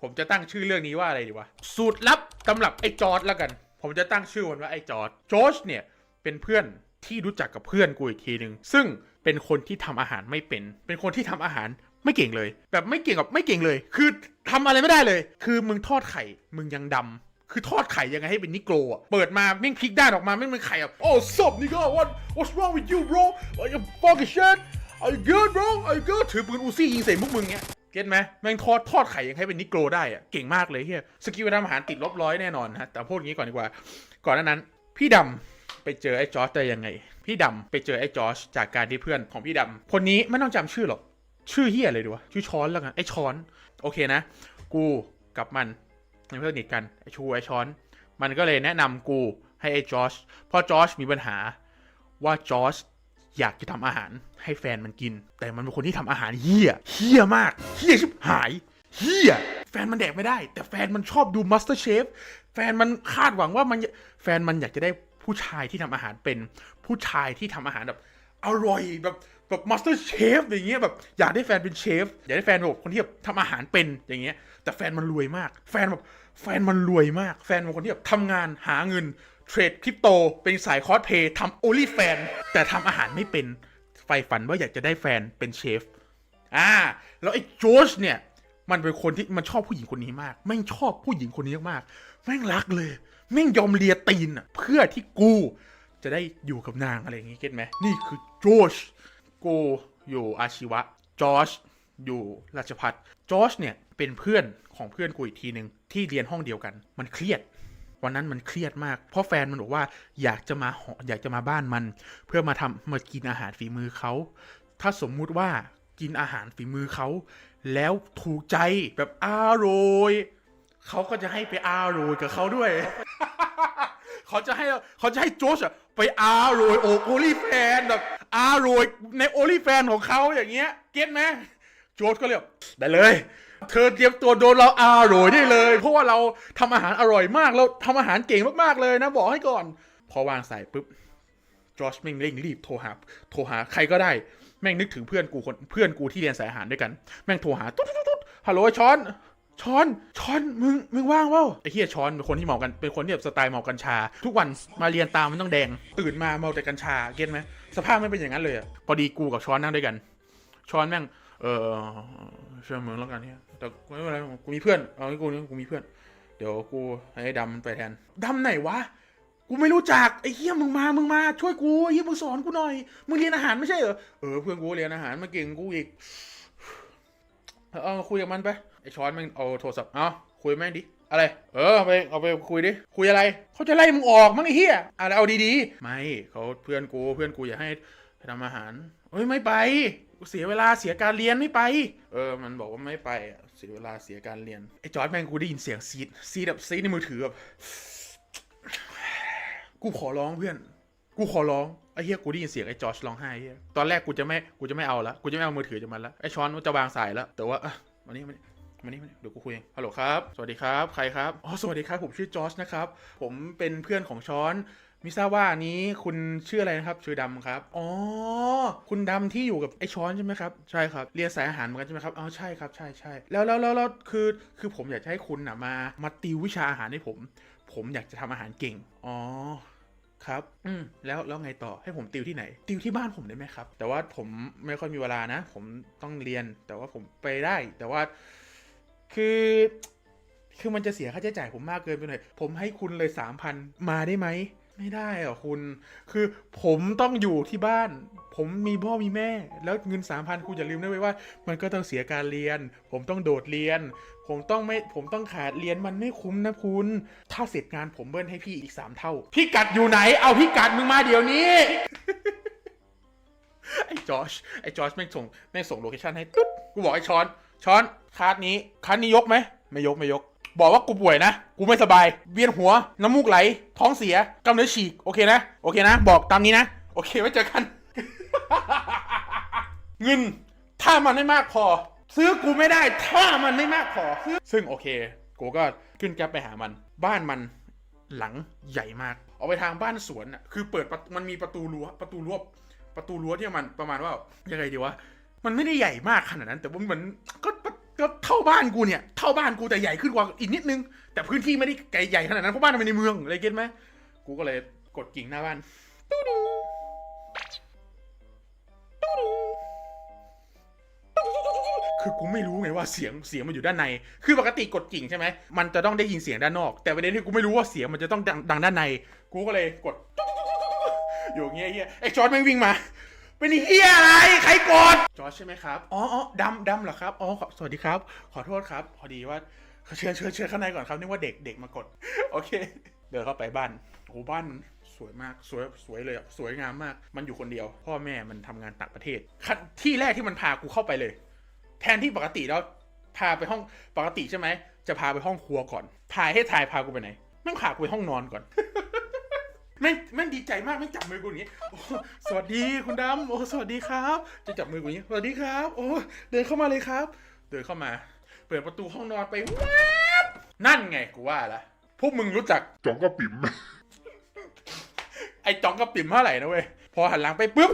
ผมจะตั้งชื่อเรื่องนี้ว่าอะไรดีวะ สูตรลับตำรับไอ้จอร์ดแล้วกัน ผมจะตั้งชื่อมันว่าไอ้จอร์ดจอร์จเนี่ยเป็นเพื่อนที่รู้จักกับเพื่อนกูอีกทีหนึ่งซึ่งเป็นคนที่ทำอาหารไม่เป็น เป็นคนที่ทำอาหารไม่เก่งเลย แบบไม่เก่งกับไม่เก่งเลย คือทำอะไรไม่ได้เลย คือมึงทอดไข่ มึงยังดำคือทอดไข่ยังไงให้เป็นนิโกรอะ เปิดมาแม่งพลิกด้านออกมาแม่งเป็นไข่อะ oh sup nigga what what's wrong with you bro are you fucking shit are you good bro are you good ถือปืนอูซี่ยิงใส่มุกมึงเงี้ย ก็ตไหมแม่งทอดทอดไข่ยังให้เป็นนิโกรได้อะเก่งมากเลยเฮียสกิลทำอาหารติดลบร้อยแน่นอนฮะแต่พูดอย่างนี้ก่อนดีกว่า ก่อนหน้านั้น พี่ดำไปเจอไอ้จอร์จได้ยังไง พี่ดำไปเจอไอ้จอร์จจากการที่เพื่อนของพี่ดำคนนี้ไม่ต้องจำชื่อหรอก ชื่อเฮียอะไรดีวะชื่อช้อนแล้วกันไอ้ช้อน โอเคนะ กูกับมันเป็นเพื่อนสนิทกันไอ้ชูไอ้ช้อน มันก็เลยแนะนำกูให้ไอ้จอร์จเพราะจอร์จมีปัญหาว่าจอร์จ อยากจะทำอาหารให้แฟนมันกิน แต่มันเป็นคนที่ทำอาหารเฮี้ยเฮี้ยมากเฮี้ยชิบหายเฮี้ยแฟนมันแดกไม่ได้ แต่แฟนมันชอบดู Master Chef แฟนมันคาดหวังว่ามันแฟนมันอยากจะได้ผู้ชายที่ทำอาหารเป็นผู้ชายที่ทำอาหารแบบอร่อยแบบแบบมาสเตอร์เชฟอย่างเงี้ยแบบอยากได้แฟนเป็นเชฟอยากได้แฟนแบบคนที่แบบทำอาหารเป็นอย่างเงี้ยแต่แฟนมันรวยมาก แฟนแบบแฟนมันรวยมาก แฟนเป็นคนที่แบบทำงานหาเงิน เทรดคริปโต เป็นสายคอสเพย์ทำโอลี่แฟน แต่ทำอาหารไม่เป็นไฟฝันว่าอยากจะได้แฟนเป็นเชฟ อ่า แล้วไอ้โจชเนี่ย มันเป็นคนที่มันชอบผู้หญิงคนนี้มาก แม่งชอบผู้หญิงคนนี้มาก แม่งรักเลย แม่งยอมเลียตีนเพื่อที่กู จะได้อยู่กับนางอะไรอย่างงี้เก็ตไหม นี่คือโจชกูอยู่อาชีวะ จอชอยู่ราชพัฒจอชเนี่ยเป็นเพื่อนของเพื่อนกูอีกทีหนึ่งที่เรียนห้องเดียวกัน มันเครียด วันนั้นมันเครียดมาก เพราะแฟนมันบอกว่าอยากจะมาหออยากจะมาบ้านมัน เพื่อมาทำมากินอาหารฝีมือเขา ถ้าสมมุติว่ากินอาหารฝีมือเขา แล้วถูกใจแบบอร่อยเขาก็จะให้ไปอร่อยกับเขาด้วย เขาจะให้เขาจะให้โจชอะไปอาโรยโอโอลี่แฟนแบบอาโรยในโอลี่แฟนของเขาอย่างเงี้ย เก็ตไหมโจชก็เลยบได้เลย เธอเตรียมตัวโดนเราอาโรยได้เลย เพราะว่าเราทำอาหารอร่อยมากเราทำอาหารเก่งมากๆเลยนะ บอกให้ก่อน พอวางสายปุ๊บจอชแม่งเร่งรีบโทรหาโทรหาใครก็ได้ แม่งนึกถึงเพื่อนกูคนเพื่อนกูที่เรียนสายอาหารด้วยกัน แม่งโทรหาตุ๊ดตุ๊ดฮัลโหลช้อนช้อนช้อนมึงมึงว่างเปล่าไอ้เฮียช้อนเป็นคนที่เมากันเป็นคนที่แบบสไตล์เมากัญชา ทุกวันมาเรียนตามมันต้องแดง ตื่นมาเมาแต่กัญชาเก็ตไหมสภาพไม่เป็นอย่างนั้นเลยอะพอดีกูกับช้อนนั่งด้วยกัน ช้อนแม่งเออเชื่อมึงแล้วกันเนี่ย แต่ไม่เป็นไรกูมีเพื่อน เอาให้กูนี่กูมีเพื่อน เดี๋ยวกูให้ดำมันไปแทน ดำไหนวะ กูไม่รู้จัก ไอ้เฮียมึงมา มึงมา ช่วยกูเฮียมึงสอนกูหน่อย มึงเรียนอาหารไม่ใช่เหรอ เออเพื่อนกูเรียนอาหารมาเก่งกูอีก เอาคุยกับมันไป ไอช้อนแม่งเอาโทรศัพท์ เอาคุยแม่งดิ อะไร เออเอาไปเอาไปคุยดิ คุยอะไร เขาจะไล่มึงออกมั้งไอ้เหี้ยอะไรเอาดีๆ ไม่เขาเพื่อนกูเพื่อนกูอยากให้ไปทำอาหารเฮ้ยไม่ไปเสียเวลาเสียการเรียนไม่ไป เออ มันบอกว่าไม่ไป เสียเวลาเสียการเรียน ไอ้จอร์ดแม่งกูได้ยินเสียงซีดซีดแบบซีดในมือถือแบบกูขอร้องเพื่อน กูขอร้องไอ้เฮียกูได้ยินเสียงไอ้จอชร้องไห้เฮียตอนแรกกูจะไม่กูจะไม่เอาละกูจะไม่เอามือถือจากมันละไอ้ช้อนจะวางสายแล้วแต่ว่าอะมานี่มานี่มานี่มานี่เดี๋ยวกูคุยเองฮัลโหลครับ สวัสดีครับ ใครครับ อ๋อ สวัสดีครับ ผมชื่อจอชนะครับ ผมเป็นเพื่อนของช้อน มิทราบว่าอันนี้คุณชื่ออะไรนะครับชื่อดำครับ อ๋อ คุณดำที่อยู่กับไอ้ช้อนใช่ไหมครับ ใช่ครับ เรียนสายอาหารเหมือนกันใช่ไหมครับ อ๋อ ใช่ครับ ใช่ใช่แล้วแล้วแล้วแล้วคือ คือผมอยากจะให้คุณนะมา มาติววิชาอาหารให้ผม ผมอยากจะทำอาหารเก่ง อ๋อ ครับ อืม แล้วแล้วไงต่อ ให้ผมติวที่ไหน ติวที่บ้านผมได้ไหมครับ แต่ว่าผมไม่ค่อยมีเวลานะ ผมต้องเรียน แต่ว่าผมไปได้ แต่ว่า คือคือมันจะเสียค่าใช้จ่ายผมมากเกินไปหน่อย ผมให้คุณเลยสามพันมาได้ไหม ไม่ได้หรอคุณ คือผมต้องอยู่ที่บ้าน ผมมีพ่อมีแม่ แล้วเงินสามพันคุณอย่าลืมนะเว้ว่า มันก็ต้องเสียการเรียน ผมต้องโดดเรียน ผมต้องไม่ ผมต้องขาดเรียนมันไม่คุ้มนะคุณ ถ้าเสร็จงานผมเบิ้ลให้พี่อีกสามเท่า พี่กัดอยู่ไหน เอาพี่กัดมึงมาเดี๋ยวนี้ ไอ้จอช ไอ้จอชแม่งส่งแม่งส่งโลเคชั่นให้ตุ๊ดกูบอกไอ้ช้อน ช้อนคาร์ดนี้คาร์ดนี้ยกไหม ไม่ยกไม่ยก บอกว่ากูป่วยนะ กูไม่สบาย เวียนหัว น้ำมูกไหล ท้องเสียกำเนิดฉีก โอเคนะ โอเคนะ บอกตามนี้นะ โอเคไว้เจอกัน เงิน ถ้ามันไม่มากพอ ซื้อกูไม่ได้ ถ้ามันไม่มากพอ ซึ่งโอเค กูก็ขึ้นแก๊ปไปหามัน บ้านมันหลังใหญ่มากออกไปทางบ้านสวนอะ คือเปิดมันมีประตูรั้ว ประตูรั้ว ประตูรั้วที่มันประมาณว่ายังไงดีวะ มันไม่ได้ใหญ่มากขนาดนั้น แต่ว่ามันก็ ก็เท่าบ้านกูเนี่ยเท่าบ้านกูแต่ใหญ่ขึ้นกว่าอีกนิดนึง แต่พื้นที่ไม่ได้ไกลใหญ่ขนาดนั้นเพราะบ้านมันในเมืองอะไรเก็ตไหมกูก็เลยกดกิ่งหน้าบ้านตู้ดูตู้ดูคือกูไม่รู้ไงว่าเสียงเสียงมันอยู่ด้านใน คือปกติกดกิ่งใช่ไหมมันจะต้องได้ยินเสียงด้านนอก แต่ประเด็นที่กูไม่รู้ว่าเสียงมันจะต้องดังดังด้านใน กูก็เลยกด อยู่เงี้ยเฮียไอ้จอร์ดแม่งวิ่งมา เป็นเฮียอะไรใครกดจอร์ดใช่ไหมครับอ๋ออ๋อดำดำเหรอครับอ๋อขอสวัสดีครับ ขอโทษครับ พอดีว่าเชิญเชิญเชิญข้างในก่อนครับนึกว่าเด็กเด็กมากด โอเค เดินเข้าไปบ้านโอ้บ้านสวยมากสวยสวยเลยอะสวยงามมาก มันอยู่คนเดียว พ่อแม่มันทำงานต่างประเทศขั้นที่แรกที่มันพากูเข้าไปเลย แทนที่ปกติแล้วพาไปห้องปกติใช่ไหมจะพาไปห้องครัวก่อนถ่ายให้ถ่ายพากูไปไหนแม่งพากูไปห้องนอนก่อน แม่งแม่งดีใจมากแม่งจับมือกูอย่างนี้โอ้สวัสดีคุณดำโอ้สวัสดีครับ จะจับมือกูอย่างนี้สวัสดีครับ โอ้เดินเข้ามาเลยครับ เดินเข้ามา เปิดประตูห้องนอนไปแวบนั่นไงกูว่าละพวกมึงรู้จักจ๋องก็ปิ๋มไอ้จองกับปิ่มเท่าไหร่นะเว้ยพอหันหลังไปปุ๊บ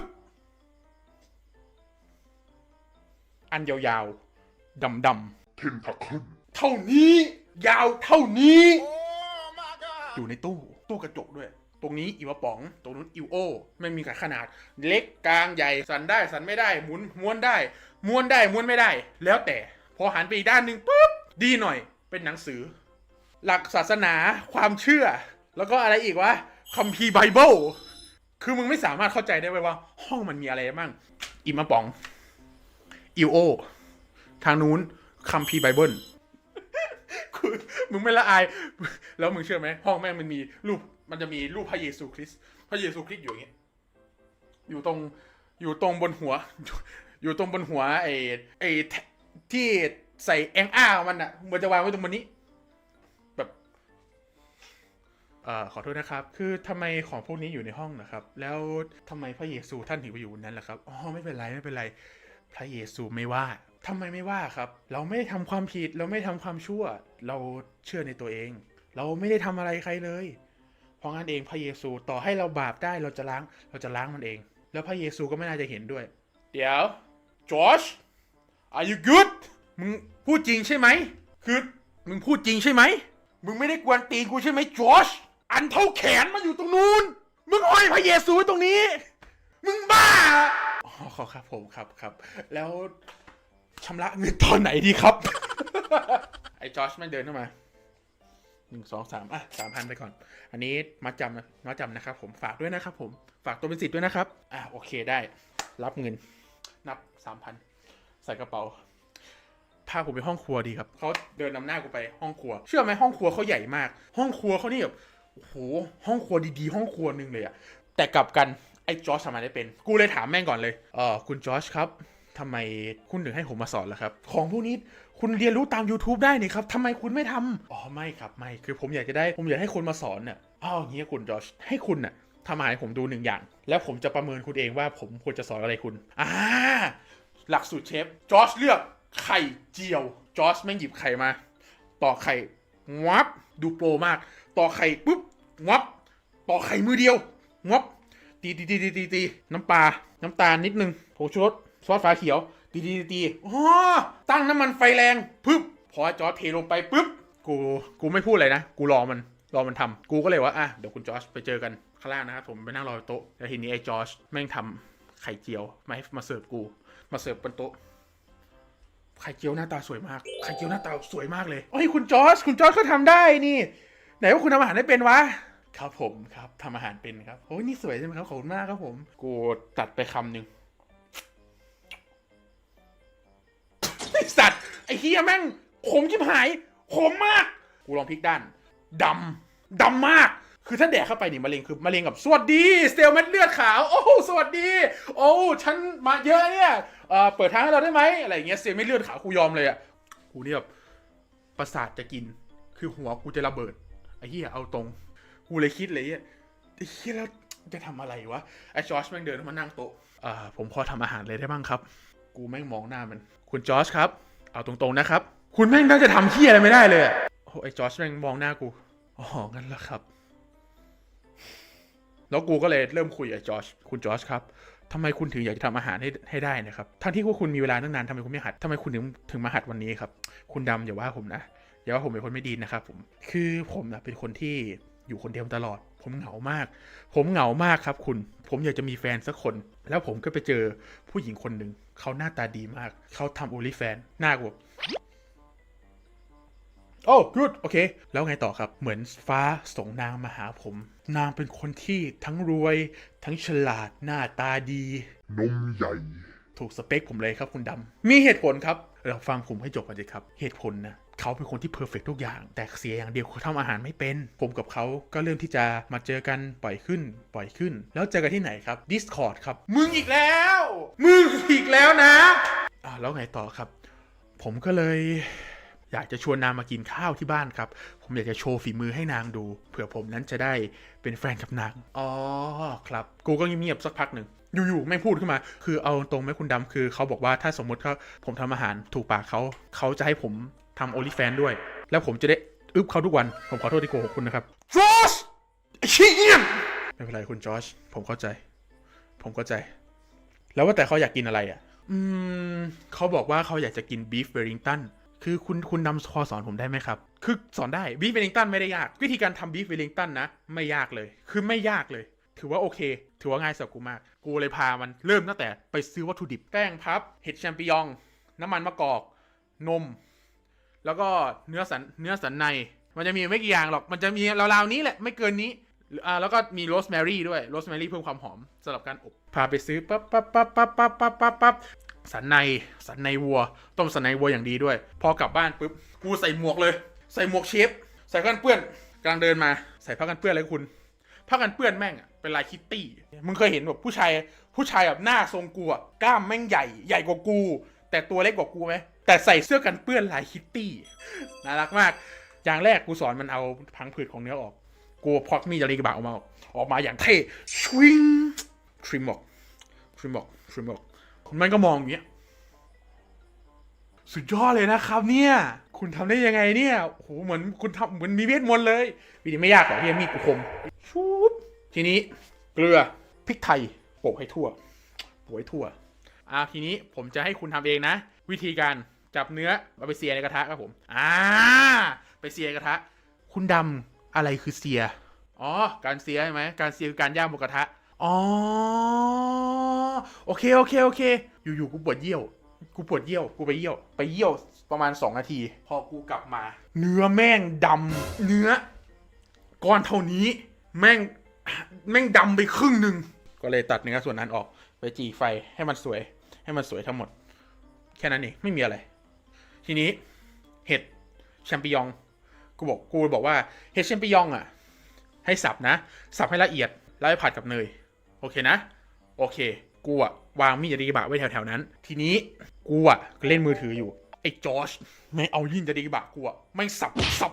อันยาวๆดำเทนทักเคิลๆเท่านี้ ยาวเท่านี้ อยู่ในตู้ตู้กระจกด้วย ตรงนี้อิวะป๋อง ตรงนู้นอิวโอไม่มีขนาด เล็กกลางใหญ่สันได้สันไม่ได้หมุนม้วนได้ม้วนได้ม้วนไม่ได้ แล้วแต่พอหันไปอีกด้านหนึ่งปุ๊บดีหน่อย เป็นหนังสือ หลักศาสนาความเชื่อ แล้วก็อะไรอีกวะคัมภีร์ไบเบิลคือมึงไม่สามารถเข้าใจได้เว้ยว่า ห้องมันมีอะไรบ้างอิมะป๋องอิวโอทางนู้นคัมภีร์ไบเบิลคือมึงไม่ละอาย แล้วมึงเชื่อไหมห้องแม่งมันมีรูป มันจะมีรูปพระเยซูคริสต์พระเยซูคริสต์อยู่อย่างเงี้ยอยู่ตรงอยู่ตรงบนหัว อยู่ตรงบนหัวไอ้ไอ้ที่ใส่แองอ้าของมันอะมันจะวางไว้ตรงบนนี้แบบเอ่อขอโทษนะครับ คือทำไมของพวกนี้อยู่ในห้องนะครับ แล้วทำไมพระเยซูท่านถึงไปอยู่บนนั้นล่ะครับอ๋อไม่เป็นไรไม่เป็นไร พระเยซูไม่ว่าทำไมไม่ว่าครับ เราไม่ได้ทำความผิดเราไม่ได้ทำความชั่ว เราเชื่อในตัวเอง เราไม่ได้ทำอะไรใครเลย เพราะงั้นเองพระเยซูต่อให้เราบาปได้เราจะล้างเราจะล้างมันเอง แล้วพระเยซูก็ไม่น่าจะเห็นด้วย เดี๋ยวจอช are you good มึงพูดจริงใช่ไหม คือมึงพูดจริงใช่ไหม มึงไม่ได้กวนตีนกูใช่ไหมจอช อันเท่าแขนมันอยู่ตรงนู้น มึงห้อยพระเยซูไว้ตรงนี้ มึงบ้า อ๋อขอครับผมครับครับ แล้วชำระเงินตอนไหนดีครับ ไอ้จอชมันเดินเข้ามา หนึ่งสองสามอะสามพันไปก่อน อันนี้มัดจำนะมัดจำนะครับผมฝากด้วยนะครับผมฝากตัวเป็นสิทธิ์ด้วยนะครับ อะโอเคได้ รับเงิน นับสามพันใส่กระเป๋าพาผมไปห้องครัวดีครับเขาเดินนำหน้ากูไปห้องครัว เชื่อไหมห้องครัวเขาใหญ่มาก ห้องครัวเขานี่แบบโอ้โหห้องครัวดีๆ ห้องครัวหนึ่งเลยอะแต่กลับกันไอ้จอร์จทำไมได้เป็น กูเลยถามแม่งก่อนเลยเออคุณจอร์จครับทำไมคุณถึงให้ผมมาสอนล่ะครับ ของพวกนี้ คุณเรียนรู้ตาม YouTube ได้นี่ครับทำไมคุณไม่ทำอ๋อไม่ครับไม่คือผมอยากจะได้ผมอยากให้คนมาสอนน่ะอ้าวอย่างเงี้ยคุณจอร์จให้คุณน่ะทำอาหารให้ผมดูหนึ่งอย่าง แล้วผมจะประเมินคุณเองว่าผมควรจะสอนอะไรคุณอ่าหลักสูตรเชฟจอร์จเลือกไข่เจียวจอร์จแม่งหยิบไข่มาต่อไข่งับดูโปรมาก ต่อไข่ปุ๊บงับต่อไข่มือเดียวงับตีตีตีตีตีตีน้ำปลาน้ำตาลนิดนึงผงชูรสซอสฟ้าเขียว ตีตีตีตีอ๋อตั้งน้ำมันไฟแรงปึ๊บพอจอร์จเทลงไปปุ๊บกูกูไม่พูดอะไรนะ กูรอมันรอมันทำกูก็เลยว่าอะเดี๋ยวคุณจอร์จไปเจอกันข้างล่างนะครับผมไปนั่งรอโต๊ะแล้วทีนี้ไอ้จอร์จแม่งทำไข่เจียวมาให้มาเสิร์ฟกู มาเสิร์ฟบนโต๊ะไข่เจียวหน้าตาสวยมากไข่เจียวหน้าตาสวยมากเลยโอ้ยคุณจอร์จคุณจอร์จเขาทำได้นี่ ไหนว่าคุณทำอาหารได้เป็นวะครับผมครับทำอาหารเป็นครับโอ้ยนี่สวยใช่ไหมครับขอบคุณมากครับผม กูตัดไปคำหนึ่ง อ้เฮียแม่งขมชิบหายขมมาก กูลองพลิกด้านดำดำมาก คือถ้าแดกเข้าไปนี่มะเร็งคือมะเร็งกับสวัสดีเซลล์เม็ดเลือดขาว โอ้สวัสดี โอ้ฉันมาเยอะเนี่ยเอ่อเปิดทางให้เราได้ไหมอะไรอย่างเงี้ยเซลล์เม็ดเลือดขาวกูยอมเลยอะกูเนี่ยแบบประสาทจะกิน คือหัวกูจะระเบิดไอ้เหี้ยเอาตรงกูเลยคิดเลยอะไอ้เหี้ยแล้วจะทำอะไรวะไอ้จอร์จแม่งเดินมานั่งโต๊ะอ่าผมพอทำอาหารเลยได้บ้างครับ กูแม่งมองหน้ามัน คุณจอร์จครับ เอาตรงๆนะครับ คุณแม่งน่าจะทำเหี้ยอะไรไม่ได้เลยโอ้ไอ้จอร์จแม่งมองหน้ากู อ๋อ งั้นเหรอครับ แล้วกูก็เลยเริ่มคุยกับจอร์จคุณจอร์จครับทำไมคุณถึงอยากจะทำอาหารให้ให้ได้นะครับ ทั้งที่พวกคุณมีเวลาตั้งนานทำไมคุณไม่หัดทำไมคุณถึงถึงมาหัดวันนี้ครับ คุณดำอย่าว่าผมนะ อย่าว่าผมเป็นคนไม่ดีนะครับผม คือผมนะเป็นคนที่อยู่คนเดียวตลอด ผมเหงามาก ผมเหงามากครับคุณ ผมอยากจะมีแฟนสักคน แล้วผมก็ไปเจอผู้หญิงคนหนึ่ง เขาหน้าตาดีมาก เขาทำโอลิแฟน หน้ากูแบบโอ้ good โอเค แล้วไงต่อครับ เหมือนฟ้าส่งนางมาหาผม นางเป็นคนที่ทั้งรวย ทั้งฉลาด หน้าตาดี นมใหญ่ ถูกสเปคผมเลยครับคุณดำ มีเหตุผลครับ เราฟังผมให้จบก่อนสิครับ เหตุผลนะ เขาเป็นคนที่เพอร์เฟกทุกอย่าง แต่เสียอย่างเดียวเขาทำอาหารไม่เป็น ผมกับเขาก็เริ่มที่จะมาเจอกันบ่อยขึ้นบ่อยขึ้น แล้วเจอกันที่ไหนครับ Discord ครับ มึงอีกแล้ว มึงอีกแล้วนะอ่าแล้วไงต่อครับ ผมก็เลยอยากจะชวนนางมากินข้าวที่บ้านครับ ผมอยากจะโชว์ฝีมือให้นางดู เผื่อผมนั้นจะได้เป็นแฟนกับนาง อ๋อครับ กูก็เงียบๆสักพักหนึ่ง อยู่ๆ ไม่งพูดขึ้นมา คือเอาตรงไหมคุณดำคือเขาบอกว่าถ้าสมมติเขาผมทำอาหารถูกปากเขา เขาจะให้ผม ทำโอลิแฟนด้วย แล้วผมจะได้อึบเขาทุกวัน ผมขอโทษที่โกหกคุณนะครับจอชไอ้เชี่ยไม่เป็นไรคุณจอชผมเข้าใจ ผมเข้าใจ แล้วว่าแต่เขาอยากกินอะไรอะ อืมเขาบอกว่าเขาอยากจะกินบีฟเวลิงตันคือคุณคุณนำคอสอนผมได้ไหมครับ คือสอนได้บีฟเวลิงตันไม่ได้ยาก วิธีการทำบีฟเวลิงตันนะ ไม่ยากเลย คือไม่ยากเลย ถือว่าโอเค ถือว่าง่ายสำหรับกูมาก กูเลยพามันเริ่มตั้งแต่ไปซื้อวัตถุดิบแป้งพับ เห็ดแชมปิญอง น้ำมันมะกอก นม แล้วก็เนื้อสันเนื้อสันใน มันจะมีไม่กี่อย่างหรอก มันจะมีราวๆนี้แหละไม่เกินนี้อ่าแล้วก็มีโรสแมรี่ด้วยโรสแมรี่เพิ่มความหอมสำหรับการอบพาไปซื้อปั๊บปั๊บปั๊บปั๊บปั๊บปั๊บปั๊บปั๊บสันในสันในวัว ต้มสันในวัวอย่างดีด้วย พอกลับบ้านปุ๊บกูใส่หมวกเลย ใส่หมวกเชฟใส่ผ้ากันเปื้อนกำลังเดินมาใส่ผ้ากันเปื้อนเลยคุณผ้ากันเปื้อนแม่งอะเป็นลายคิตตี้มึงเคยเห็นแบบผู้ชายผู้ชายแบบหน้าทรงกูอะกล้ามแม่งใหญ่ใหญ่กว่ากู แต่ตัวเล็กกว่ากูไหม แต่ใส่เสื้อกันเปื้อนลายคิตตี้น่ารักมาก อย่างแรกกูสอนมันเอาพังผืดของเนื้อออกกูพอกมีดจารีกระบะออกมาออกมาอย่างเท่ชวิงทริมบอกทริมบอกทริมบอกมันก็มองอย่างเงี้ยสุดยอดเลยนะครับเนี่ย คุณทำได้ยังไงเนี่ยโหเหมือนคุณทำเหมือนมีเวทมนต์เลยวิธีไม่ยากหรอกที่มีดกูคมชุบทีนี้เกลือพริกไทยโปะให้ทั่วโปะให้ทั่วอ่าทีนี้ผมจะให้คุณทำเองนะ วิธีการ จับเนื้อเอาไปเสียในกระทะครับผมอ่าไปเสียกระทะ คุณดำอะไรคือเสียอ๋อการเสียใช่ไหมการเสียคือการย่างหมูกระทะอ๋อโอเคโอเคโอเค อยู่ๆกูปวดเยี่ยว กูปวดเยี่ยวกูไปเยี่ยว ไปเยี่ยวประมาณ 2 นาที พอกูกลับมา เนื้อแม่งดำเนื้อก้อนเท่านี้ แม่งแม่งดำไปครึ่งหนึ่งก็เลยตัดเนื้อส่วนนั้นออก ไปจีไฟให้มันสวย ให้มันสวยทั้งหมด แค่นั้นเองไม่มีอะไร ทีนี้เห็ดแชมปิญองกูบอกกูบอกว่าเห็ดแชมปิญองอะ ให้สับนะ สับให้ละเอียดแล้วไปผัดกับเนย โอเคนะ โอเค กูอะวางมีดจารีบะไว้แถวๆนั้น ทีนี้กูอะเล่นมือถืออยู่ไอ้จอชไม่เอายินจารีบะกูอะไม่สับสับ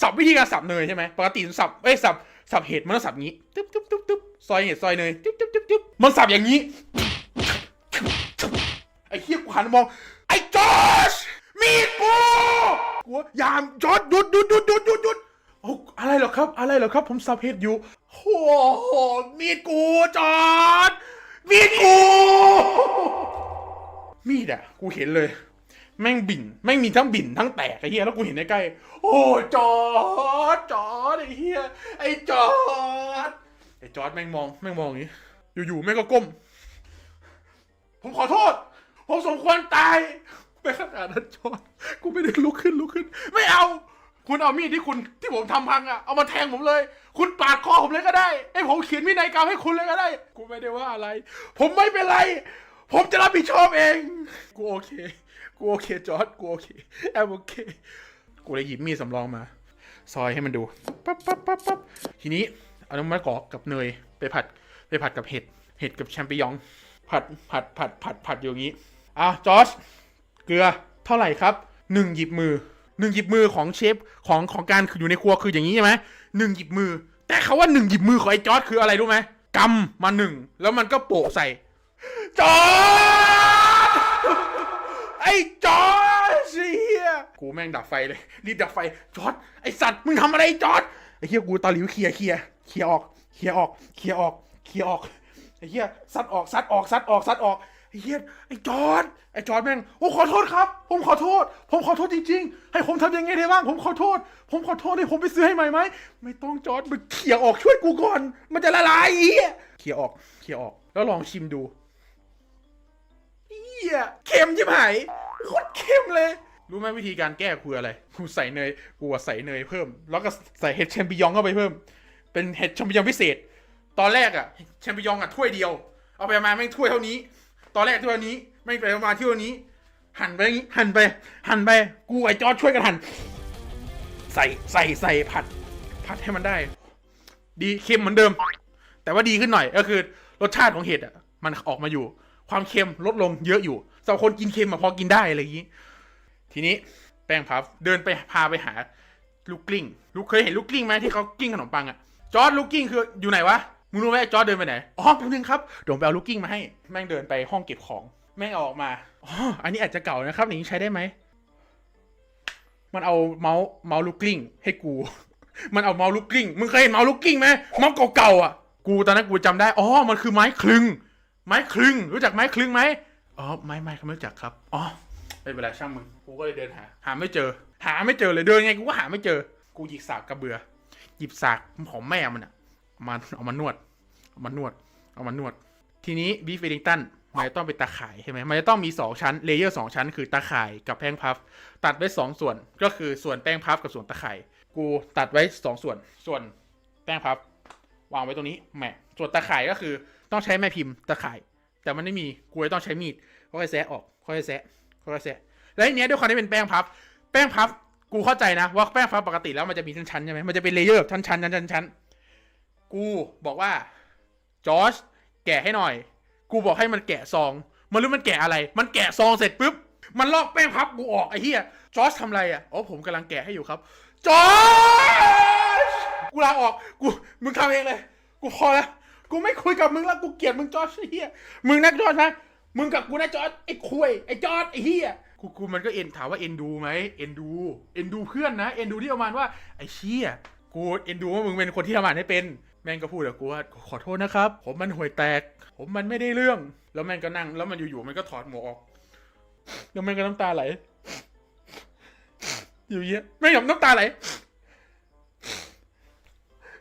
สับวิธีการสับเนยใช่ไหมปกติสับเอ้ยสับสับเห็ดมันต้องสับงี้ตึ๊บตึ๊บตึ๊บตึ๊บซอยเห็ดซอยเนยตึ๊บตึ๊บตึ๊บตึ๊บมันสับอย่างนี้ไอ้เหี้ยกูหันมองไอ้จอช มีดกูกูว่าอย่าจอชหยุดหยุดหยุดหยุดหยุดหยุดโอ้อะไรเหรอครับ อะไรเหรอครับ ผมสับเห็ดอยู่โอ้โหมีดกูจอดมีดกู มีดอะกูเห็นเลย แม่งบิ่นแม่งมีทั้งบิ่นทั้งแตกไอ้เหี้ยแล้วกูเห็นใกล้ๆโอ้จอดจอดไอ้เหี้ยไอ้จอดไอ้จอดแม่งมองแม่งมองอย่างนี้ อยู่ๆแม่งก็ก้ม ผมขอโทษ ผมสมควรตาย ไปขนาดนั้นจอดกูไม่ได้ลุกขึ้นลุกขึ้น ไม่เอา คุณเอามีดที่คุณที่ผมทำพังอะเอามาแทงผมเลย คุณปาดคอผมเลยก็ได้ให้ผมเขียนวินัยกรรมให้คุณเลยก็ได้ กูไม่ได้ว่าอะไร ผมไม่เป็นไร ผมจะรับผิดชอบเอง กูโอเค กูโอเคจอร์ดกูโอเคแอมโอเค กูเลยหยิบมีดสำรองมา ซอยให้มันดูปั๊บปั๊บปั๊บปั๊บทีนี้เอาน้ำมันกอกกับเนยไปผัดไปผัดกับเห็ด เห็ดกับแชมปิญอง ผัดผัดผัดผัดผัดอยู่อย่างนี้อะจอร์จ เกลือเท่าไหร่ครับหนึ่งหยิบมือหนึ่งหยิบมือของเชฟของของการอยู่ในครัวคืออย่างนี้ใช่ไหมหนึ่งหยิบมือ แต่เขาว่าหนึ่งหยิบมือของไอ้จอร์จคืออะไรรู้ไหมกำมาหนึ่งแล้วมันก็โปะใส่จอร์จไอ้จอร์จเฮียกูแม่งดับไฟเลยรีบดับไฟจอร์จไอ้สัตว์มึงทำอะไรจอร์จไอ้เฮียกูตาหลิวเคลียร์เคลียร์เคลียร์ออกเคลียร์ออกเคลียร์ออกเคลียร์ออกไอ้เหี้ยซัดออกซัดออกซัดออกซัดออก เหี้ยไอ้จอร์ดไอ้จอร์ดแม่งโอ้ขอโทษครับ ผมขอโทษ ผมขอโทษจริงๆ ให้ผมทำยังไงได้บ้าง ผมขอโทษ ผมขอโทษให้ผมไปซื้อให้ใหม่ไหม ไม่ต้องจอร์ดมึงเขี่ยออกช่วยกูก่อน มันจะละลายไอ้เหี้ยเขี่ยออก เขี่ยออก แล้วลองชิมดูเหี้ยเค็มชิบหายโคตรเค็มเลย รู้ไหมวิธีการแก้คืออะไร กูใส่เนย กูใส่เนยเพิ่ม แล้วก็ใส่เห็ดแชมปิญองเข้าไปเพิ่ม เป็นเห็ดแชมปิญองพิเศษ ตอนแรกอะแชมปิญองอะถ้วยเดียว เอาไปประมาณแม่งถ้วยเท่านี้ ตอนแรกถ้วยเท่านี้แม่ไปมาที่เท่านี้ หันไปอย่างนี้ หันไป หันไป กูไอ้จอร์ช่วยกันหัน ใส่ใส่ใส่ผัด ผัดให้มันได้ ดีเค็มเหมือนเดิม แต่ว่าดีขึ้นหน่อยก็คือ รสชาติของเห็ดอะ มันออกมาอยู่ ความเค็มลดลงเยอะอยู่สำหรับคนกินเค็มอะพอกินได้อะไรอย่างนี้ ทีนี้แป้งพับเดินไปพาไปหาลูกกลิ้ง ลูกเคยเห็นลูกกลิ้งไหมที่เขากลิ้งขนมปังอะจอร์ดลูกกลิ้งคืออยู่ไหนวะ มึงรู้ไหมจอร์ดเดินไปไหน อ๋อแป๊บนึงครับเดี๋ยวผมไปเอาลูกกิ้งมาให้ แม่งเดินไปห้องเก็บของ แม่งเอาออกมา อ๋อ อันนี้อาจจะเก่านะครับอย่างนี้ใช้ได้ไหม มันเอาเมาส์เมาส์ลูกกิ้งให้กู มันเอาเมาส์ลูกกิ้ง มึงเคยเห็นเมาส์ลูกกิ้งไหมเมาส์เก่าๆอะ กูตอนนั้นกูจำได้ อ๋อ มันคือไม้คลึง ไม้คลึง รู้จักไม้คลึงไหมอ๋อ ไม่ไม่เขาไม่รู้จักครับ อ๋อไม่เป็นไรช่างมึง กูก็เลยเดินหา หาไม่เจอ หาไม่เจอเลย เดินไงกูก็หาไม่เจอ กูหยิบสากกระเบือ หยิบสากของแม่มันอะเอา มาเอามานวด เอามานวด เอามานวด ทีนี้บีฟเวลิงตันมันจะต้องเป็นตาข่ายใช่ไหมมันจะต้องมี 2 ชั้นเลเยอร์2ชั้น คือตาข่ายกับแป้งพัฟตัดไว้ 2 ส่วนก็คือส่วนแป้งพัฟกับส่วนตาข่ายกูตัดไว้ 2 ส่วน ส่วนแป้งพัฟวางไว้ตรงนี้แหมส่วนตาข่ายก็คือต้องใช้แม่พิมพ์ตาข่าย แต่มันไม่มีกูเลยต้องใช้มีดค่อยๆแซะออกค่อยๆแซะค่อยๆแซะแล้วทีเนี้ยด้วยความที่เป็นแป้งพับ แป้งพับกูเข้าใจนะว่าแป้งพับปกติแล้วมันจะมีชั้นๆใช่ไหมมันจะเป็นเลเยอร์ชั้นๆชั้นๆชั้น กูบอกว่าจอร์จแกะให้หน่อย กูบอกให้มันแกะซอง มันรู้มันแกะอะไร มันแกะซองเสร็จปุ๊บ มันลอกแป้งพับกูออกไอ้เหี้ยจอร์จทำไรอะอ๋อผมกำลังแกะให้อยู่ครับ จอร์จกูลาออก กูมึงทำเองเลย กูพอแล้ว กูไม่คุยกับมึงแล้ว กูเกลียดมึงจอร์จไอ้เหี้ย มึงนักจอร์จนะ มึงกับกูนะจอร์จไอ้คุยไอ้จอร์จไอ้เหี้ยกูกูมันก็เอ็นถามว่าเอ็นดูไหมเอ็นดู เอ็นดูเพื่อนนะ เอ็นดูที่ประมาณว่าไอ้เชี่ยกูเอ็นดูว่ามึงเป็นคนที่ทำงานให้เป็น แม่งก็พูดกับกูว่าขอโทษนะครับ ผมมันห่วยแตก ผมมันไม่ได้เรื่อง แล้วแม่งก็นั่ง แล้วมันอยู่ๆมันก็ถอดหมวกออกแล้วแม่งก็น้ำตาไหล อยู่เงี้ยแม่งแบบน้ำตาไหล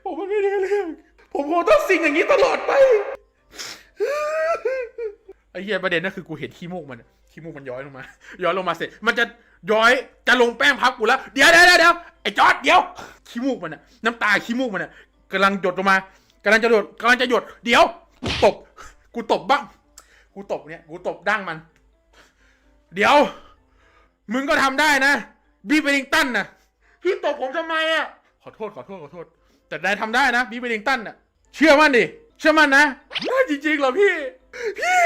ผมมันไม่ได้เรื่อง ผมคงต้องสิ่งอย่างนี้ตลอดไปไอ้เหี้ยประเด็นนั่นคือกูเห็นขี้มูกมันขี้มูกมันย้อยลงมา ย้อยลงมาเสร็จ มันจะย้อยจะลงแป้งพับกูแล้ว เดี๋ยวเดี๋ยวเดี๋ยวไอ้จอดเดี๋ยวขี้มูกมันอะน้ำตาขี้มูกมันอะ กำลังหยดลงมากำลังจะหยดกำลังจะหยด เดี๋ยวกูตบ กูตบบ้าง กูตบเนี่ย กูตบดั้งมัน เดี๋ยว มึงก็ทำได้นะ บีเบลิงตันนะพี่ตบผมทำไมอะขอโทษ ขอโทษ ขอโทษ แต่นายทำได้นะ บีเบลิงตันน่ะ เชื่อมั่นดิ เชื่อมั่นนะได้จริงๆเหรอพี่ พี่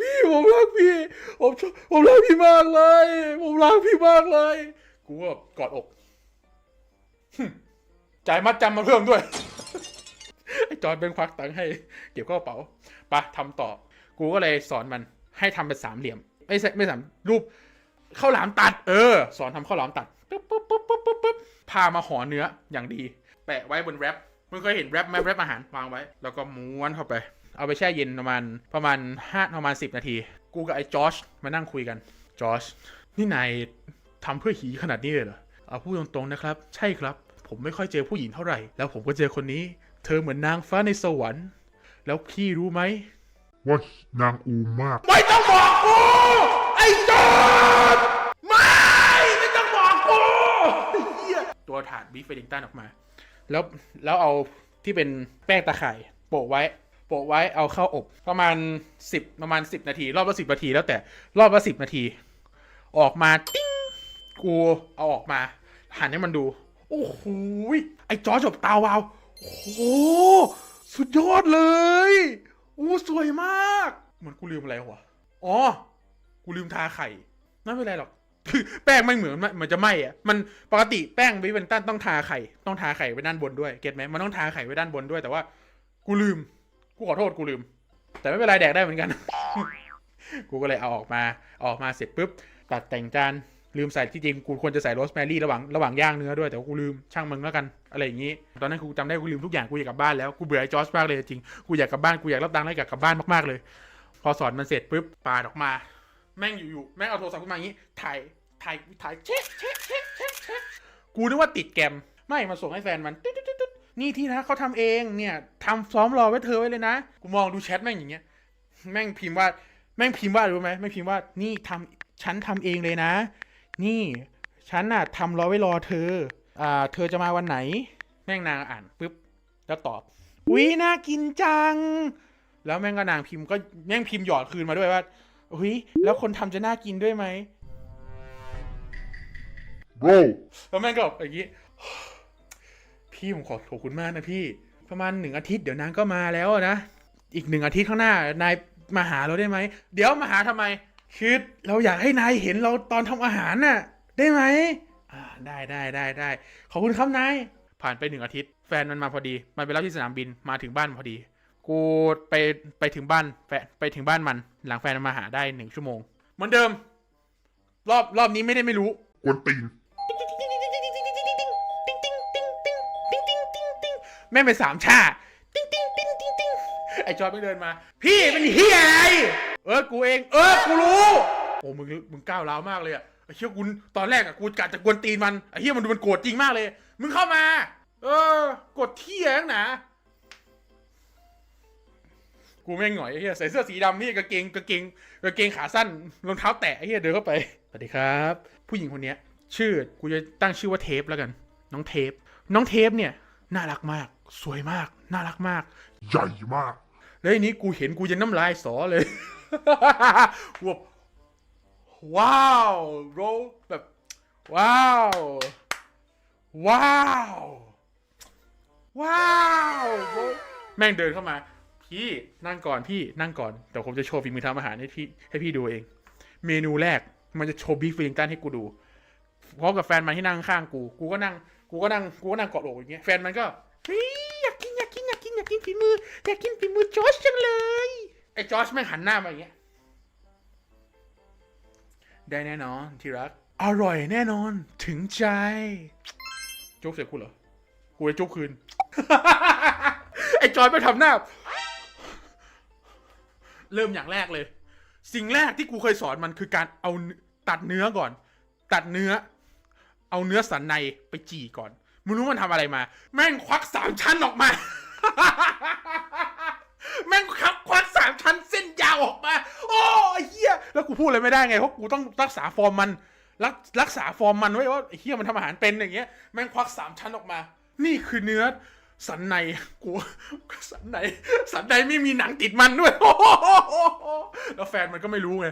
พี่ผมรักพี่ ผมชอบผมรักพี่มากเลย ผมรักพี่มากเลย กูก็กอดอกหึจ่ายมัดจำมาเพิ่มด้วยไอ้ จอนเป็นควักตังค์ให้เก็บเข้ากระเป๋าไปะทำต่อ กูก็เลยสอนมันให้ทำเป็นสามเหลี่ยม ไม่ใช่ไม่สามรูปข้าวหลามตัด เออ สอนทำข้าวหลามตัดปุ๊บปุ๊บปุ๊บปุ๊บปุ๊บปุ๊บพามาห่อเนื้ออย่างดี แปะไว้บนแรปมึงเคยเห็นแรปไหมแรปอาหารวางไว้ แล้วก็ม้วนเข้าไป เอาไปแช่เย็นประมาณประมาณห้าประมาณสิบนาที กูกับไอ้จอชมานั่งคุยกันจอชนี่นายทำเพื่อหีขนาดนี้เลยเหรอเอาพูดตรงๆนะครับ ใช่ครับ ผมไม่ค่อยเจอผู้หญิงเท่าไหร่ แล้วผมก็เจอคนนี้ เธอเหมือนนางฟ้าในสวรรค์ แล้วพี่รู้ไหม ว่านางอูมาก ไม่ต้องบอกกู ไอ้จอดไม่ ไม่ต้องบอกกูเหี้ยตัวถาดบีฟเฟลิงตันออกมา แล้วแล้วเอาที่เป็นแป้งตะไคร่โปะไว้ โปะไว้เอาเข้าอบ ประมาณสิบประมาณสิบนาที รอบละสิบนาทีแล้วแต่รอบละสิบนาที ออกมาติ้งกูเอาออกมาหันให้มันดู โอ้โหยไอ้จอจบตาวาว โอ้โหสุดยอดเลยโอ้สวยมาก เหมือนกูลืมอะไรวะอ๋อ กูลืมทาไข่ไม่เป็นไรหรอก แป้งไม่เหมือนมันจะไหมอะ มันปกติแป้งวิเวนตันต้องทาไข่ ต้องทาไข่ไว้ด้านบนด้วย เก็ตไหมมันต้องทาไข่ไว้ด้านบนด้วย แต่ว่า กูลืม กูขอโทษกูลืม แต่ไม่เป็นไรแดกได้เหมือนกัน กูก็เลยเอาออกมา ออกมาเสร็จปุ๊บ ตัดแต่งจาน ลืมใส่ที่จริงกูควรจะใส่โรสแมรี่ระหว่างระหว่างย่างเนื้อด้วยแต่ว่ากูลืมช่างมึงแล้วกันอะไรอย่างนี้ ตอนนั้นกูจำได้กูลืมทุกอย่างกูอยากกลับบ้านแล้วกูเบื่อไอ้จอร์จมากเลยจริงกูอยากกลับบ้านกูอยากรับตังค์แล้วอยากกลับบ้านมากๆเลย พอสอนมันเสร็จปุ๊บปาดออกมา แม่งอยู่ๆแม่งเอาโทรศัพท์ขึ้นมาอย่างนี้ถ่ายถ่ายถ่ายเช็คเช็คเช็คเช็คเช็คกูนึกว่าติดแกมไม่มาส่งให้แฟนมันตึ๊ดตึ๊ดตึ๊ดนี่ที่นะเขาทำเองเนี่ยทำซ้อมรอไว้เธอไว้เลยนะ กูมองดูแชทแม่งอย่างเงี้ยแม่งพิมพ์ว่าแม่งพิมพ์ว่ารู้ไหมแม่งพิมพ์ว่านี่ทำฉันทำเองเลยนะ นี่ ฉันน่ะทำรอไว้รอเธอ อ่า เธอจะมาวันไหน แม่งนางอ่านปุ๊บ แล้วตอบ อุ๊ยน่ากินจัง แล้วแม่งก็นางพิมพ์ก็แม่งพิมพ์หยอดคืนมาด้วยว่า อุ๊ย แล้วคนทำจะน่ากินด้วยไหม bro แล้วแม่งก็แบบอย่างนี้ พี่ผมขอขอบคุณมากนะพี่ ประมาณหนึ่งอาทิตย์เดี๋ยวนางก็มาแล้วนะ อีกหนึ่งอาทิตย์ข้างหน้านายมาหาเราได้ไหม เดี๋ยวมาหาทำไม คือเราอยากให้นายเห็นเราตอนทำอาหารน่ะ ได้ไหมอ่าได้ได้ได้ได้ขอบคุณครับนายผ่านไปหนึ่งอาทิตย์ แฟนมันมาพอดี มันไปรับที่สนามบินมาถึงบ้านพอดี กูไปไปถึงบ้านแฟนไปถึงบ้านมัน หลังแฟนมันมาหาได้หนึ่งชั่วโมง เหมือนเดิม รอบรอบนี้ไม่ได้ไม่รู้กวนตีนแม่งเป็นสามชาติ้งติ้งติ้งติ้งติ้งไอ้จอยไม่เดินมา พี่เป็นเฮียอะไร เออกูเอง เออกูรู้ โอ้มึงมึงก้าวร้าวมากเลยอะไอ้เชี่ยกูตอนแรกอะกูกะจะกวนตีนมันไอ้เฮียมันดูมันโกรธจริงมากเลย มึงเข้ามา เออกดเที่ยงนะกูแม่งหน่อยไอ้เฮียใส่เสื้อสีดำพี่กางเกงกางเกงกางเกงขาสั้นรองเท้าแตะไอ้เฮียเดินเข้าไปสวัสดีครับ ผู้หญิงคนเนี้ย ชื่อกูจะตั้งชื่อว่าเทปแล้วกัน น้องเทป น้องเทปเนี่ย น่ารักมาก สวยมาก น่ารักมาก ใหญ่มาก แล้วทีนี้กูเห็นกูจะน้ำลายสอเลย กูแบว้าวโรแบบ ว้าว ว้าว ว้าวโรแม่งเดินเข้ามา พี่นั่งก่อนพี่นั่งก่อนเดี๋ยวผมจะโชว์ฝีมือทำอาหารให้พี่ให้พี่ดูเอง เมนูแรกมันจะโชว์บีฟฟิลิงตันให้กูดูพร้อมกับแฟนมันที่นั่งข้างกู กูก็นั่ง กูก็นั่ง กูก็นั่งเกอดอกอย่างเงี้ย แฟนมันก็เฮ้ยอยากกินอยากกินอยากกินอยากกินฝีมืออยากกินฝีมือจอชจังเลย ไอ้จอชแม่งหันหน้ามาอย่างเงี้ย ได้แน่นอนที่รัก อร่อยแน่นอน ถึงใจ จุ๊บเสียกูเหรอ กูจะจุ๊บคืน ไอ้จอยไม่ทำหน้า เริ่มอย่างแรกเลย สิ่งแรกที่กูเคยสอนมันคือการเอาตัดเนื้อก่อน ตัดเนื้อ เอาเนื้อสันในไปจี่ก่อนมึงรู้มันทำอะไรมา แม่งควักสามชั้นออกมา แม่งควักควักามชั้นเส้นยาวออกมา โอ้ไอเฮียแล้วกูพูดอะไรไม่ได้ไงเพราะกูต้องรักษาฟอร์มมัน รักรักษาฟอร์มมันไว้ว่าไอเฮียมันทำอาหารเป็นอย่างเงี้ยแม่งควักสามชั้นออกมา นี่คือเนื้อสันในกูสันในสันในไม่มีหนังติดมันด้วยแล้วแฟนมันก็ไม่รู้ไง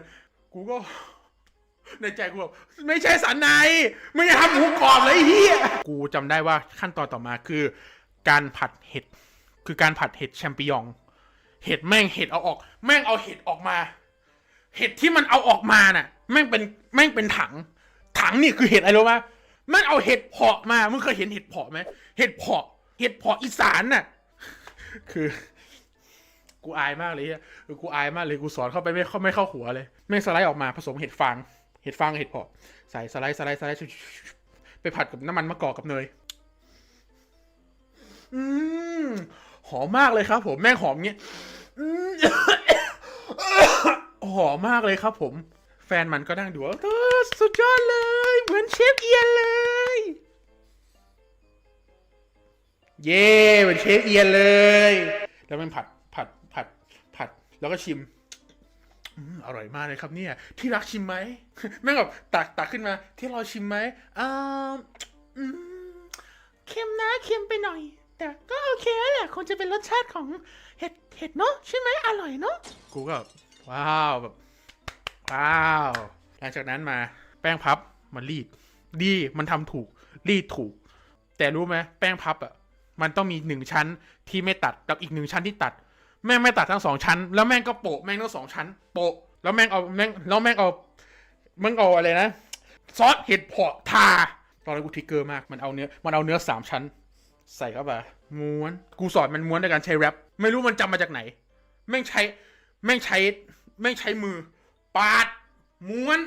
กูก็ในใจกูแบบไม่ใช่สันในไม่ทำหมูกรอบเลยเฮียกูจำได้ว่าขั้นตอนต่อมาคือ การผัดเห็ด คือการผัดเห็ดแชมปิญอง เห็ดแม่งเห็ดเอาออก แม่งเอาเห็ดออกมา เห็ดที่มันเอาออกมาน่ะ แม่งเป็นแม่งเป็นถัง ถังนี่คือเห็ดอะไรรู้ไหมแม่งเอาเห็ดเพาะมามึงเคยเห็นเห็ดเพาะไหมเห็ดเพาะ เห็ดเพาะอีสานน่ะ คือ กูอายมากเลยอะคือกูอายมากเลยกูสอนเข้าไปไม่เข้าไม่เข้าหัวเลยแม่งสไลด์ออกมาผสมเห็ดฟางเห็ดฟางเห็ดเพาะใส่สไลด์สไลด์สไลด์ไปผัดกับน้ำมันมะกอกกับเนย อืม หอมมากเลยครับผมแม่งหอมเงี้ยหอมมากเลยครับผม แฟนมันก็นั่งดูว่าสุดยอดเลย เหมือนเชฟเอียนเลย เย้เหมือนเชฟเอียนเลย แล้วมันผัดผัดผัดผัดแล้วก็ชิมอร่อยมากเลยครับเนี่ย ที่รักชิมไหมแม่งแบบตักตักขึ้นมา ที่เราชิมไหมอ่าเค็มนะเค็มไปหน่อย แต่ก็โอเคแหละคงจะเป็นรสชาติของเห็ดเห็ดเนาะใช่ไหมอร่อยเนาะกูก็แบบว้าวแบบว้าวหลังจากนั้นมาแป้งพับมันรีด ดีมันทำถูกรีดถูก แต่รู้ไหมแป้งพับอะมันต้องมีหนึ่งชั้นที่ไม่ตัดกับอีกหนึ่งชั้นที่ตัด แม่งไม่ตัดทั้งสองชั้น แล้วแม่งก็โปะแม่งทั้งสองชั้น โปะแล้วแม่งเอาแม่งแล้วแม่งเอาแม่งเอาอะไรนะ ซอสเห็ดเผาะทาตอนนั้นกูทิกเกอร์มากมันเอาเนื้อมันเอาเนื้อสามชั้น ใส่เข้าไปม้วน กูสอนมันม้วนด้วยการใช้แรปไม่รู้มันจำมาจากไหน แม่งใช้ แม่งใช้ แม่งใช้มือ ปาด ม้วน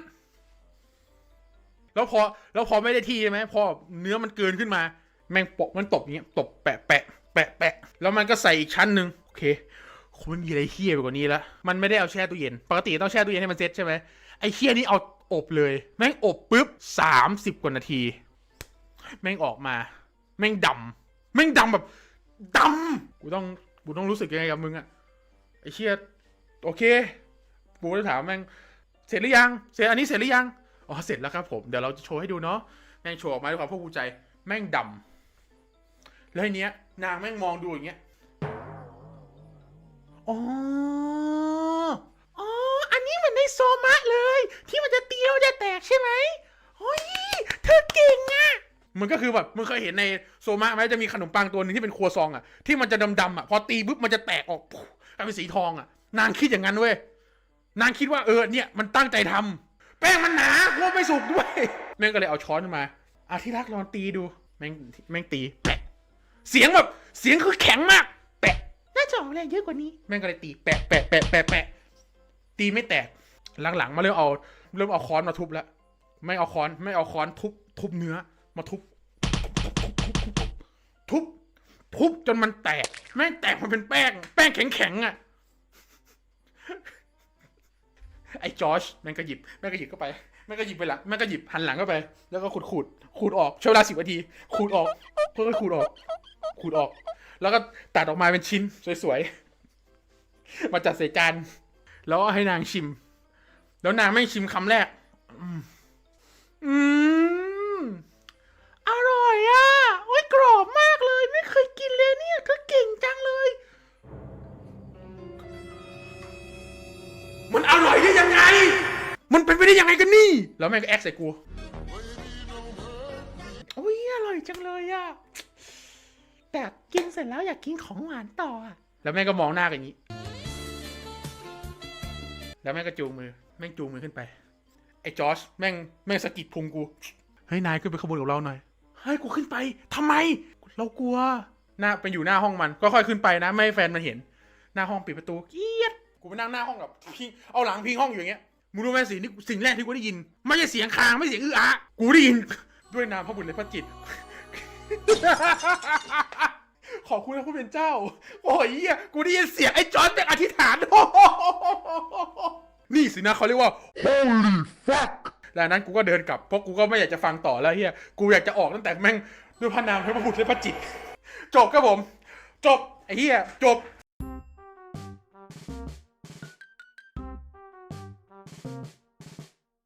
แล้วพอ แล้วพอไม่ได้ที่ใช่ไหมพอเนื้อมันเกินขึ้นมา แม่งโปะมันตบอย่างเงี้ย ตบแปะแปะแปะแปะ แล้วมันก็ใส่อีกชั้นหนึ่งโอเคคงไม่มีอะไรเฮี้ยไปกว่านี้ละ มันไม่ได้เอาแช่ตู้เย็น ปกติต้องแช่ตู้เย็นให้มันเซ็ตใช่ไหมไอ้เฮี้ยนี่เอาอบเลย แม่งอบปุ๊บสามสิบกว่านาที แม่งออกมา แม่งดำ แม่งดำแบบดำกูต้องกูต้องรู้สึกยังไงกับมึงอะไอ้เชี่ยโอเคกูจะถามแม่งเสร็จหรือยัง เสร็จอันนี้เสร็จหรือยังอ๋อเสร็จแล้วครับผมเดี๋ยวเราจะโชว์ให้ดูเนาะแม่งโชว์ออกมาด้วยความภาคภูมิใจ แม่งดำแล้วทีเนี้ย นางแม่งมองดูอย่างเงี้ยอ๋ออ๋ออันนี้เหมือนในโซมะเลย ที่มันจะเตีแล้วจะแตกใช่ไหมโอ้ยเธอเก่งอะ มันก็คือแบบมึงเคยเห็นในโซมะไหมจะมีขนมปังตัวหนึงที่เป็นครัวซองอะที่มันจะดำๆอะพอตีปุ๊บมันจะแตกออกปุ๊บกลายเป็นสีทองอะ นางคิดอย่างนั้นเว้ยนางคิดว่าเออเนี่ยมันตั้งใจทำแป้งมันหนาพวกไม่สุกด้วยแม่งก็เลยเอาช้อนขึ้นมาอาที่รักลองตีดูแม่งแม่งตีแปะเสียงแบบเสียงคือแข็งมาก แปะน่าจะออกแรงเยอะกว่านี้แม่งก็เลยตีแปะแปะแปะแปะแปะตีไม่แตกหลังๆมาเริ่มเอาเริ่มเอาค้อนมาทุบแล้วไม่เอาค้อนไม่เอาค้อนทุบทุบเนื้อ มาทุบทุบทุบจนมันแตก แม่งแตกมันเป็นแป้ง แป้งแข็งๆอะ ไอ้จอชแม่งก็หยิบ แม่งก็หยิบเข้าไป แม่งก็หยิบไปหลังแม่งก็หยิบหันหลังเข้าไป แล้วก็ขูดขูดขูดออก ใช้เวลาสิบนาที ขูดออกค่อขูดออก ขูดออก แล้วก็ตัดออกมาเป็นชิ้นสวยๆ มาจัดใส่จาน แล้วให้นางชิม แล้วนางไม่ชิมคำแรก อืม มันเป็นไปได้ยังไงกันนี่ แล้วแม่งก็แอคใส่กู โอ้ยอร่อยจังเลยอะแต่กินเสร็จแล้วอยากกินของหวานต่ออะแล้วแม่งก็มองหน้ากันอย่างนี้ แล้วแม่งก็จูงมือ แม่งจูงมือขึ้นไป ไอ้จอชแม่งแม่งสะกิดพุงกู เฮ้ยนายขึ้นไปขบวนกับเราหน่อยให้กูขึ้นไปทำไม เรากลัว หน้าเป็นอยู่หน้าห้องมัน ก็ค่อยขึ้นไปนะ ไม่ให้แฟนมันเห็น หน้าห้องปิดประตูเกียดกูไปนั่งหน้าห้องกับพิง เอาหลังพิงห้องอยู่อย่างเงี้ย มึงรู้ไหมสิ่งที่สิ่งแรกที่กูได้ยิน ไม่ใช่เสียงคางไม่เสียงอื้ออะกูได้ยิน ด้วยนามพระบุตรและพระจิต ขอบคุณนะผู้เป็นเจ้า โอ้ยเหี้ยกูได้ยินเสียงไอ้จอร์ดเป็นอธิษฐานนี่สินะเขาเรียกว่า Holy fuck แล้วนั้นกูก็เดินกลับเพราะกูก็ไม่อยากจะฟังต่อแล้วเฮียกูอยากจะออกตั้งแต่แม่งด้วยพระนามพระพุทธและพระจิต จบครับผม จบไอ้เฮียจบ